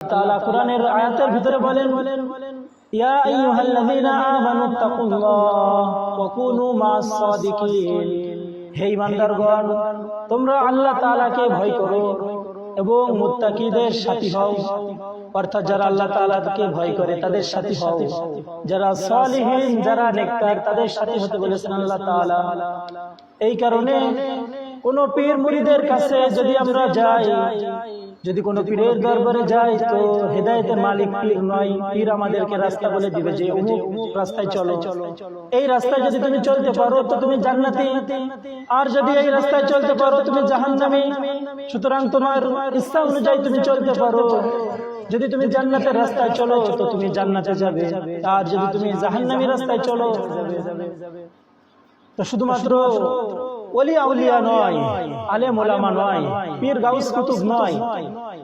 তাআলা কোরআনের আয়াতের ভিতরে বলেন, ইয়া আইয়ুহাল্লাযীনা আমানুত্তাকুল্লাহ ওয়া কুনু সাদিকিন। হে তোমরা আল্লাহ তাআলাকে ভয় করো এবং মুত্তাকিদের সাথী হও। অর্থাৎ যারা আল্লাহ তাআলাকে ভয় করে, তাদের সাথী হও। যারা সালিহিন, যারা নেককার, তাদের সাথী হতে বলেছেন আল্লাহ তাআলা। এই কারণে কোন পীর মুরিদের কাছে যদি আমরা যাই যদি কোনো পীরের দরবারে যাই তো হেদায়েতের মালিক পীর নয় পীর আমাদেরকে রাস্তা বলে দিবে যে অমুক রাস্তায় চলো। এই রাস্তায় যদি তুমি চলতে পারো তো তুমি জান্নাতি। আর যদি এই রাস্তায় চলতে পারো তুমি জাহান্নামী। সুতরাং তোমার ইচ্ছা অনুযায়ী তুমি চলতে পারো। যদি তুমি জান্নাতের রাস্তায় চলো তো তুমি জান্নাতে যাবে। আর যদি তুমি জাহান্নামী রাস্তায় চলো তো শুধুমাত্র ওলিয়া আউলিয়া নয় আলেম ওলামা নয় পীর গাউস কুতুব নয়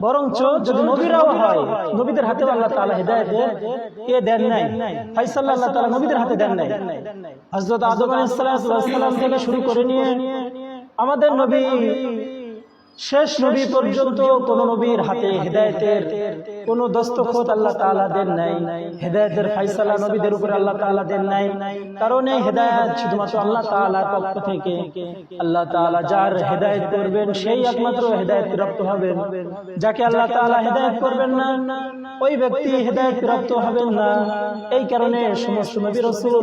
বরঞ্চ যদি নবীরাও হয় নবীদের হাতে আল্লাহ তাআলা হেদায়েত কে দেন নাই ফাইসাল আল্লাহ তালা নবীদের হাতে দেন নাই। হজরত আদম আলাইহিস থেকে শুরু করে নিয়ে আমাদের নবী শেষ নবী পর্যন্ত কোন নবীর হাতে হেদায়েতের কোন দস্তখত আল্লাহ তাআলা দেন নাই। হেদায়েতের ফয়সালা নবীদের উপরে আল্লাহ তাআলা দেন নাই। কারণ এই হেদায়েত শুধুমাত্র আল্লাহ তাআলার পক্ষ থেকে। আল্লাহ তাআলা যার হেদায়েত করবেন, সেই একমাত্র হেদায়েত প্রাপ্ত হবেন। যাকে আল্লাহ তাআলা হেদায়েত করবেন না, ওই ব্যক্তি হেদায়েত প্রাপ্ত হবেন না। এই কারণে সমস্ত নবী রাসূল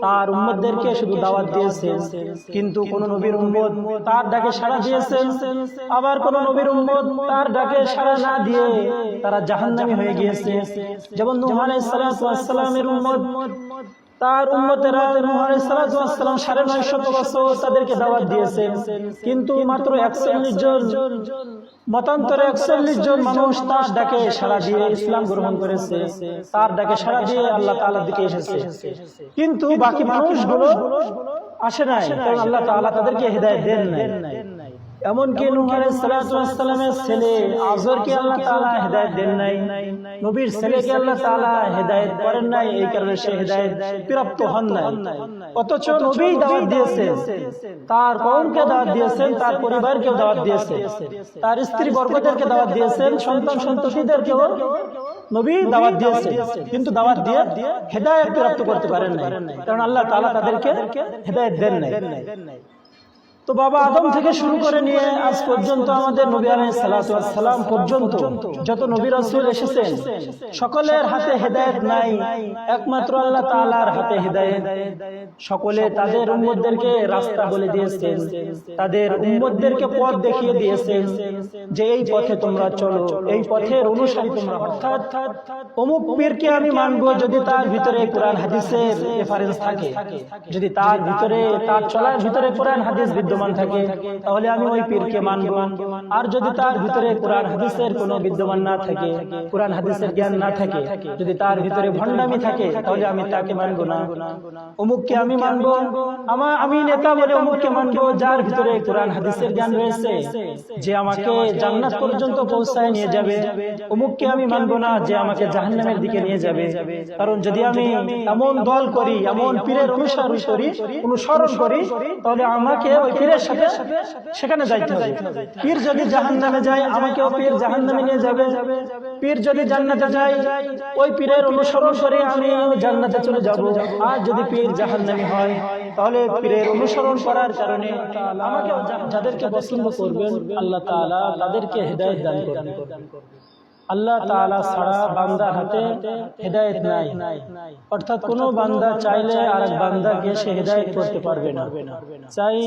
তার উম্মতদেরকে শুধু দাওয়াত দিয়েছেন। কিন্তু কোন নবীর উম্মত তার ডাকে সাড়া দিয়েছেন। আবার কোন নবীর উম্মত তার ডাকে সাড়া না দিয়ে তারা জাহান্নামী হয়ে গিয়েছে। যেমন নূহ আলাইহিস সালামের উম্মত, তার উম্মতেরা নূহ আলাইহিস সালাম সাড়ে নয় শত বছর তাদেরকে দাওয়াত দিয়েছেন। কিন্তু মাত্র একচল্লিশ জন, মতান্তরে একচল্লিশ জন মানুষ তার ডাকে সাড়া দিয়ে ইসলাম গ্রহণ করেছে। তার ডাকে সাড়া দিয়ে আল্লাহ তাআলার দিকে এসেছে। কিন্তু বাকি মানুষগুলো আসে নাই, কারণ আল্লাহ তাআলা তাদেরকে হেদায়েত দেন নাই। এমনকি নূহ আলাইহিস সালামের ছেলে আজরকে আল্লাহ তাআলা হেদায়েত দেন নাই? নবীর ছেলেকে আল্লাহ তাআলা হেদায়েত করেন নাই এই কারণে সে হেদায়েত প্রাপ্ত হন নাই। অথচ নবী দাওয়াত দিয়েছেন। তার কওমকে দাওয়াত দিয়েছেন তার পরিবারকে দাওয়াত দিয়েছেন। তার স্ত্রী বর্গদেরকে দাওয়াত দিয়েছেন সন্তান সন্ততিদেরকেও নবী দাওয়াত দিয়েছেন। কিন্তু দাওয়াত দিয়ে হেদায়েত প্রাপ্ত করতে পারেন নাই। কারণ আল্লাহ তাআলা তাদেরকে হেদায়েত দেন নাই। তো বাবা আদম থেকে শুরু করে নিয়ে আজ পর্যন্ত আমাদের নবী আলাইহিস সালাম পর্যন্ত যত নবী রাসূল এসেছেন, সকলের হাতে হেদায়েত নাই, একমাত্র আল্লাহ তাআলার হাতে হেদায়েত। সকলে তাদের উম্মতদেরকে রাস্তা বলে দিয়েছেন, তাদের উম্মতদেরকে পথ দেখিয়ে দিয়েছেন যে এই পথে তোমরা চলো, এই পথের অনুসারী তোমরা। অর্থাৎ অমুক পীরকে আমি মানবো যদি তার ভিতরে কোরআন হাদিসের রেফারেন্স থাকে। যদি তার ভিতরে, তার চলার ভিতরে কোরআন হাদিস বিদ্যমান থাকে তাহলে আমি ওই পীরকে মানব। আর যদি তার ভিতরে কোরআন হাদিসের কোনো বিদ্যমান না থাকে কোরআন হাদিসের জ্ঞান না থাকে যদি তার ভিতরে ভণ্ডামি থাকে তাহলে আমি তাকে মানব না। অমুককে আমি মানব আমার আমি নেতা বলে অমুককে মানব যার ভিতরে কোরআন হাদিসের জ্ঞান রয়েছে যে আমাকে জান্নাত পর্যন্ত পৌঁছায় নিয়ে যাবে অমুককে আমি মানব না যে আমাকে জাহান্নামের দিকে নিয়ে যাবে। কারণ যদি আমি এমন দল করি এমন পীরের অনুসরণ করি অনুসরণ করি তাহলে আমাকে ওই পীরের সাথে সেখানে যাইতে হবে। পীর যদি জাহান নামে যায়, আমাকেও পীর জাহান নামে নিয়ে যাবে। পীর যদি জান্নাতে যায়, ওই পীরের অনুসরণ করে আমি জান্নাতে চলে যাব। আর যদি পীর জাহান নামে হয়, তাহলে পীরের অনুসরণ করার কারণে আমাকে যাদেরকে পছন্দ করবেন, আল্লাহ তাদেরকে হেদায়েত দান করবেন। আল্লাহ তাআলা ছাড়া বান্দার হাতে হেদায়েত নাই। অর্থাৎ কোন বান্দা চাইলে আরেক বান্দাকে সে হেদায়েত করতে পারবে না। চাই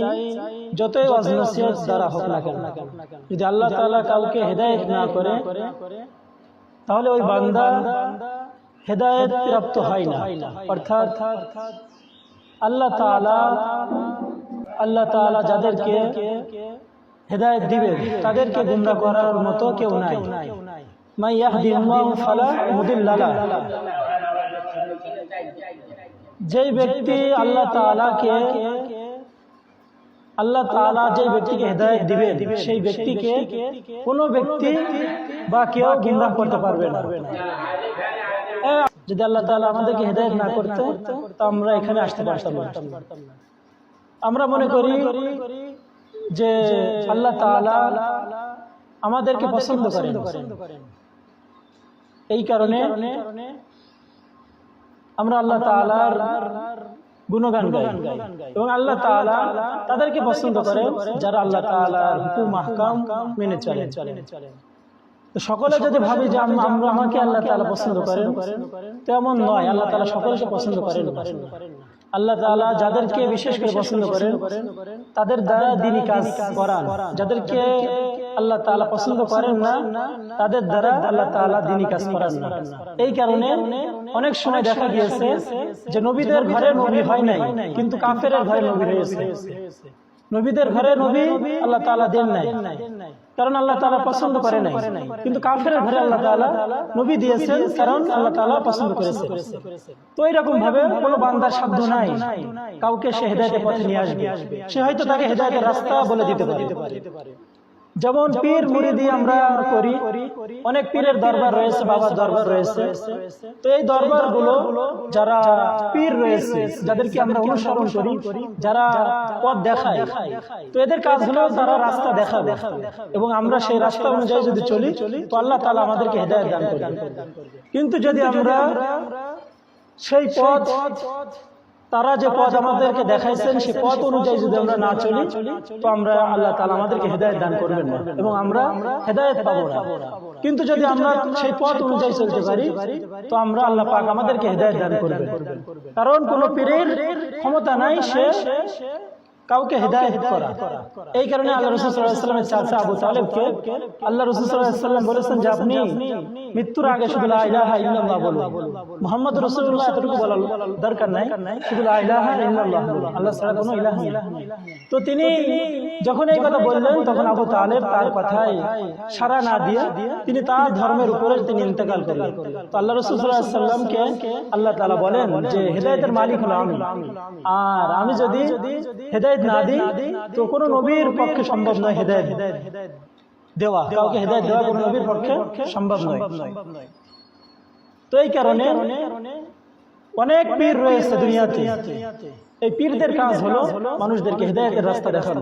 যতই ওয়াজ নসিহত দ্বারা হোক না কেন। যদি আল্লাহ তাআলা কাউকে হেদায়েত না করে তাহলে ওই বান্দা হেদায়েত প্রাপ্ত হয় না। অর্থাৎ আল্লাহ তাআলা আল্লাহ তাআলা যাদেরকে হেদায়েত দিবে তাদেরকে গুমরাহ করার মতো কেউ নাই। মাই ইয়াহদিল্লাহু ফালা মুদিল্লা লাহ যেই ব্যক্তি আল্লাহ তাআলাকে আল্লাহ তাআলা যে ব্যক্তিকে হেদায়েত দিবেন, সেই ব্যক্তিকে কোনো ব্যক্তি বা কেউ গুমরাহ করতে পারবে না। যদি আল্লাহ তাআলা আমাদেরকে হেদায়েত না করতে তো আমরা এখানে আসতে পারতাম না। আমরা মনে করি যে আল্লাহ তাআলা আমাদেরকে পছন্দ করেন। এই কারণে আমরা আল্লাহ তাআলার গুণগান গাই। এবং আল্লাহ তাআলা তাদেরকে পছন্দ করে যারা আল্লাহ তাআলার হুকুম আহকাম মেনে চলে তো সকলে যদি ভাবে যে আমরা আমাকে আল্লাহ তাআলা পছন্দ করেন তেমন নয় আল্লাহ তাআলা সকলকে পছন্দ করেন আল্লাহ তাআলা যাদেরকে বিশেষ করে পছন্দ করেন তাদের দ্বারা দিনই কাজ করান। যাদেরকে আল্লাহ তাআলা পছন্দ করেন না, তাদের দ্বারা আল্লাহ তাআলা দিনই কাজ করান না। এই কারণে অনেক সময় দেখা গিয়েছে যে নবীদের ঘরে নবী হয় নাই, কিন্তু কাফেরের ঘরে নবী হয়েছে নবীদের ঘরে নবী আল্লাহ তাআলা দেন নাই। কারণ আল্লাহ তাআলা পছন্দ করে নাই। কিন্তু কাফের ঘরে আল্লাহ তাআলা নবী দিয়েছেন, কারণ আল্লাহ তাআলা পছন্দ করেছে। তো এরকম ভাবে কোনো বান্দার সাধ্য নাই, কাউকে সে হেদায়েতের পথে নিয়ে আসবে। সে হয়তো তাকে হেদায়েতের রাস্তা বলে দিতে পারে। যেমন পীর মুরিদি আমরা করি অনেক পীরের দরবার রয়েছে বাবার দরবার রয়েছে। তো এই দরবারগুলো যারা পীর রয়েছে যাদেরকে আমরা অনুসরণ করি যারা পথ দেখায়। তো এদের কাজ হলো তারা রাস্তা দেখা দেখাবে। এবং আমরা সেই রাস্তা অনুযায়ী যদি চলি তো আল্লাহ তালা আমাদেরকে হেদায়ত দান করবে। কিন্তু যদি আমরা সেই পথ তারা যে পথ আমাদেরকে দেখাইছেন, সে পথ অনুযায়ী যদি আমরা না চলি, তো আমরা আল্লাহ তালা আমাদেরকে হেদায়ত দান করবেন না এবং আমরা হেদায়ত পাবো না। কিন্তু যদি আমরা সেই পথ অনুযায়ী চলতে পারি, তো আমরা আল্লাহ পাক আমাদেরকে হেদায়ত দান করবেন। কারণ কোন পীরের ক্ষমতা নাই, সে কাউকে হেদায়ত করা। এই কারণে আল্লাহ রসুল সাল্লামের চাচা আবু তালেবকে আল্লাহ রসুল সাল্লাম বলেছেন যে আপনি মৃত্যুর আগে শুধু লা ইলাহা ইল্লাল্লাহ বলুন। মোহাম্মদ রসুল্লাহ এতটুকু বলার দরকার নাই, শুধু লা ইলাহা ইল্লাল্লাহ আল্লাহ ছাড়া কোনো ইলাহ তো তিনি যখন এই কথা বললেন, তখন আবু তালেব তার কথায় সারা না দিয়ে তিনি তার ধর্মের উপরে তিনি ইন্তেকাল করলেন। তো আল্লাহ রসুল সাল্লামকে আল্লাহ তালা বলেন যে, হেদায়েতের মালিক হলো আমি। আর আমি যদি হেদায়েত না দিই, তো কোনো নবীর পক্ষে সম্ভব নয় হেদায়েত। দেওয়া, কাউকে হেদায়েত দেওয়া কোনো নবীর পক্ষে সম্ভব নয়। তো এই কারণে অনেক পীর রয়েছে দুনিয়াতে। এই পীরদের কাজ হলো মানুষদেরকে হেদায়েতের রাস্তা দেখানো।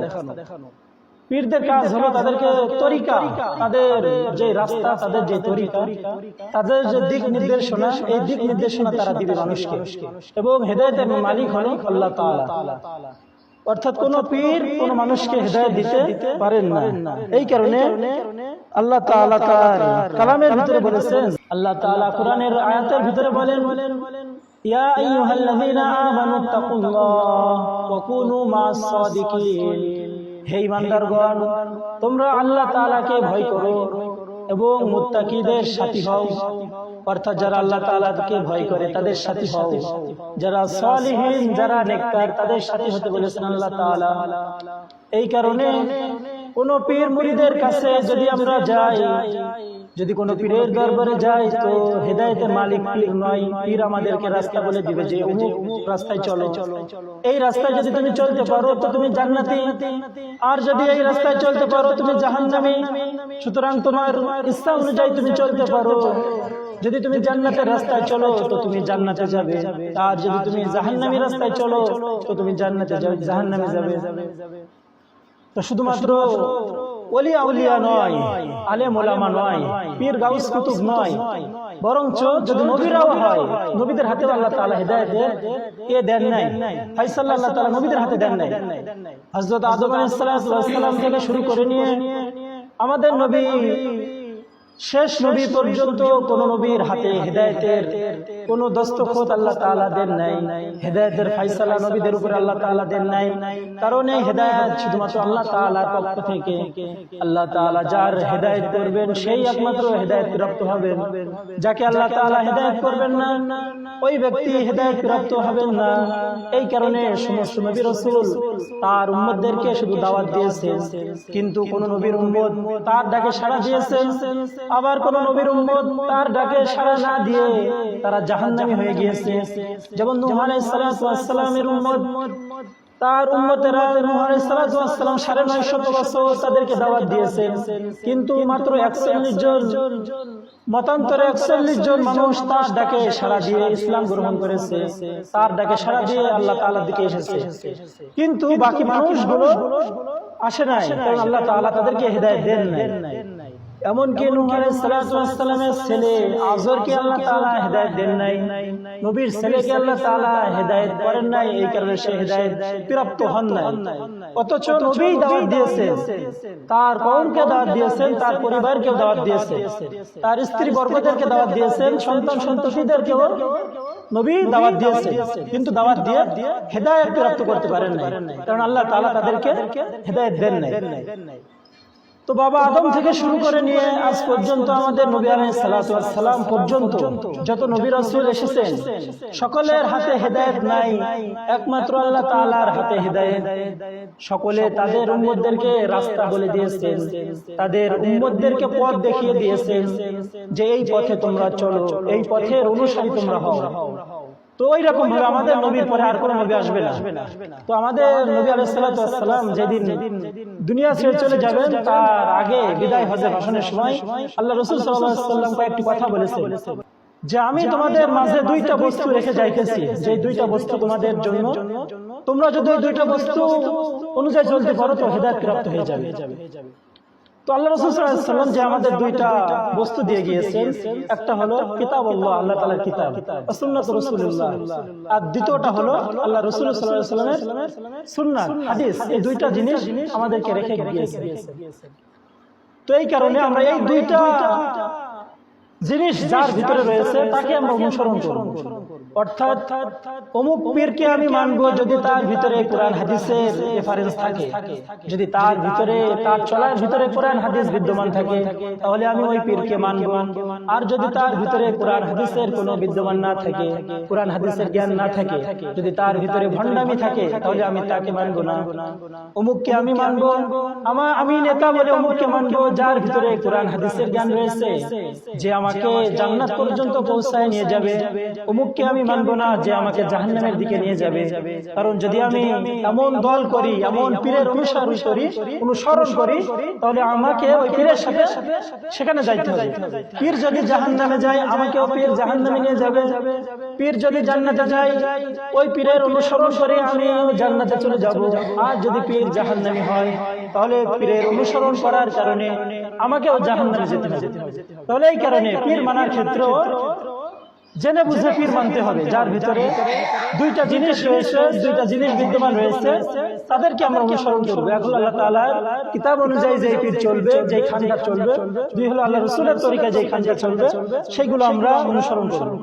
পীরদের কাজ হলো তাদেরকে তরিকা, তাদের যে রাস্তা, তাদের যে তরিকা, তাদের যে দিক নির্দেশনা, এই দিক নির্দেশনা তারা দিবে মানুষকে। এবং হেদায়েতের মালিক হলো আল্লাহ তাআলা। অর্থাৎ কোন পীর কোন মানুষকে হেদায়ত দিতে পারেন না। এই কারণে আল্লাহ তাআলা তার কালামের ভিতরে বলেছেন আল্লাহ তাআলা কোরআনের আয়াতের ভিতরে বলেন ইয়া আইয়ুহাল্লাযীনা আমানু তাকুল্লাহ ওয়া কুনু মা'আস সাদিকিন। হে ঈমানদারগণ তোমরা আল্লাহ তাআলাকে ভয় করো। এবং মুত্তাকিদের সাথী হও। অর্থাৎ যারা আল্লাহ তাআলাকে ভয় করে তাদের সাথী হও। যারা সালিহীন যারা নেককার তাদের সাথী হতে বলেছেন আল্লাহ তাআলা। এই কারণে কোন পীর মুরিদের কাছে যদি আমরা যাই যদি কোনো পীরের দরবারে যাই তো হেদায়েতের মালিক পীর নয়। পীর আমাদেরকে রাস্তা বলে দিবে যে অমুক রাস্তায় চলো। এই রাস্তায় যদি তুমি চলতে পারো তো তুমি জান্নাতি। আর যদি এই রাস্তায় চলতে পারো তুমি জাহান্নামী। সুতরাং তোমার ইচ্ছা অনুযায়ী তুমি চলতে পারো। যদি তুমি জান্নাতের রাস্তায় চলো তো তুমি জান্নাতে যাবে। আর যদি তুমি জাহান্নামী রাস্তায় চলো তো তুমি জান্নাতে যাবে জাহান্নামে যাবে। তো শুধুমাত্র ওলিয়া উলিয়া নয় আলেম ওলামা নয় পীর গাউস কুতুব নয় বরঞ্চ যদি নবীরাও হয় নবীদের হাতে আল্লাহ তাআলা হেদায়েত এ দেন নাই। ফাইসাল আল্লাহ তাআলা নবীদের হাতে দেন নাই। হযরত আদম আলাইহিস সালাম থেকে শুরু করে নিয়ে আমাদের নবী শেষ নবী পর্যন্ত কোন নবীর হাতে হেদায়েতের কোন দস্তখত আল্লাহ দেন নাই। নবীদের আল্লাহ দেন নাই। কারণ এই শুধুমাত্র আল্লাহ পক্ষ থেকে। আল্লাহ যার করবেন, সেই একমাত্র প্রাপ্ত হবেন। যাকে আল্লাহ করবেন না, ওই ব্যক্তি প্রাপ্ত হবেন না। এই কারণে সমস্ত নবী রাসূল তার শুধু দাওয়াত দিয়েছেন। কিন্তু কোন নবীর উম্মত তার ডাকে সাড়া দিয়েছেন। আবার কোন নবীর উম্মত তার ডাকে সাড়া না দিয়ে তারা জাহান্নামী হয়ে গিয়েছে। যেমন নূহ আলাইহিস সালামের উম্মত, তার উম্মতেরা নূহ আলাইহিস সালাম সাড়ে নয় শত বছর তাদেরকে দাওয়াত দিয়েছেন কিন্তু মাত্র একচল্লিশ জন, মতান্তরে একচল্লিশ জন মানুষ তার ডাকে সাড়া দিয়ে ইসলাম গ্রহণ করেছে। তার ডাকে সাড়া দিয়ে আল্লাহ তাআলার দিকে এসেছে। কিন্তু বাকি মানুষগুলো আসে নাই, কারণ আল্লাহ তাআলা তাদেরকে হেদায়েত দেন নাই। এমনকি নূহ আলাইহিস সালামের ছেলে আজরকে আল্লাহ তাআলা হেদায়েত দেন নাই। নবীর ছেলেকে আল্লাহ তাআলা হেদায়েত করেন নাই এই কারণে সে হেদায়েত প্রাপ্ত হন নাই। অথচ নবী দাওয়াত দিয়েছেন। তার কওমকে দাওয়াত দিয়েছেন তার পরিবারকে দাওয়াত দিয়েছেন। তার স্ত্রী বর্গদেরকে দাওয়াত দিয়েছেন? সন্তান সন্ততিদেরকেও নবী দাওয়াত দিয়েছেন। কিন্তু দাওয়াত দিয়ে হেদায়েত প্রাপ্ত করতে পারেন নাই। কারণ আল্লাহ তাআলা তাদেরকে হেদায়েত দেন নাই। তো বাবা আদম থেকে শুরু করে নিয়ে আজ পর্যন্ত আমাদের নবী সালাম পর্যন্ত যত নবী রাসূল এসেছেন, সকলের হাতে হেদায়েত নাই, একমাত্র আল্লাহ তাআলার হাতে হেদায়েত। সকলে তাদের উম্মতদেরকে রাস্তা বলে দিয়েছেন, তাদের উম্মতদেরকে পথ দেখিয়ে দিয়েছেন যে এই পথে তোমরা চলো, এই পথের অনুসারী তোমরা হও। তো ওই রকম ভাবে আমাদের নবীর পরে আর কোন নবী আসবে না। তো আমাদের নবী আলাইসালাম যেদিন দুনিয়া ছেড়ে চলে যাবেন তার আগে বিদায় হজের ভাষণের সময় আল্লাহ রসুল সাল্লাম কয়েকটি কথা বলেছে যে আমি তোমাদের মাঝে দুইটা বস্তু রেখে যাইতেছি। যে দুইটা বস্তু তোমাদের জন্য তোমরা যদি দুইটা বস্তু অনুযায়ী চলতে পারো তো হেদায়ত প্রাপ্ত হয়ে যাবে। তো আল্লাহ রসুলাম যে আমাদের দুইটা বস্তু দিয়ে গিয়েছেন, একটা হলো কিতাব আল্লাহ আল্লাহ তালার কিতাব সুন্নাত রসুল্লাহ আর দ্বিতীয়টা হলো আল্লাহ রসুল সাল্লামের সুন্নাত, হাদিস, এই দুইটা জিনিস আমাদেরকে রেখে গিয়েছে তো এই কারণে আমরা এই দুইটা জিনিস যার ভিতরে রয়েছে তাকে আমরা অনুসরণ করব। অর্থাৎ অমুক পীরকে আমি মানব যদি তার ভিতরে কোরআন হাদিসের রেফারেন্স থাকে। যদি তার ভিতরে, তার চলার ভিতরে কোরআন হাদিস বিদ্যমান থাকে, তাহলে আমি ওই পীরকে মানব। আর যদি তার ভিতরে কোরআন হাদিসের কোনো বিদ্যমান না থাকে, কোরআন হাদিসের জ্ঞান না থাকে, যদি তার ভিতরে ভণ্ডামি থাকে, তাহলে আমি তাকে মানব না। অমুককে আমি মানব আমার আমি নেতা বলে অমুককে মানব, যার ভিতরে কোরআন হাদিসের জ্ঞান রয়েছে, যে আমাকে জান্নাত পর্যন্ত পৌঁছায় নিয়ে যাবে। অমুককে আমি মানবো না যে আমাকে জাহান্নামের দিকে নিয়ে যাবে। কারণ যদি আমি এমন দল করি এমন পীরের অনুসরণ করি অনুসরণ করি তাহলে আমাকে ওই পীরের সাথে সেখানে যাইতে হবে পীর যদি জাহান্নামে যায় আমাকেও পীর জাহান্নামে নিয়ে যাবে। পীর যদি জান্নাতে যায় ওই পীরের অনুসরণ করে আমি জান্নাতে চলে যাব। আর যদি পীর জাহান্নামী হয় তাহলে পীরের অনুসরণ করার কারণে আমাকেও জাহান্নামে যেতে হবে। তাহলে এই কারণে পীর মানার ক্ষেত্রেও জেনে বুঝে পীর মানতে হবে, যার ভিতরে দুইটা জিনিস রয়েছে, দুইটা জিনিস বিদ্যমান রয়েছে, তাদেরকে আমরা অনুসরণ করব। এখন আল্লাহ তালার কিতাব অনুযায়ী যে পীর চলবে যে খানটা চলবে, দুই হলো আল্লাহ রসুলের তরিকা যে খানটা চলবে, সেগুলো আমরা অনুসরণ করব।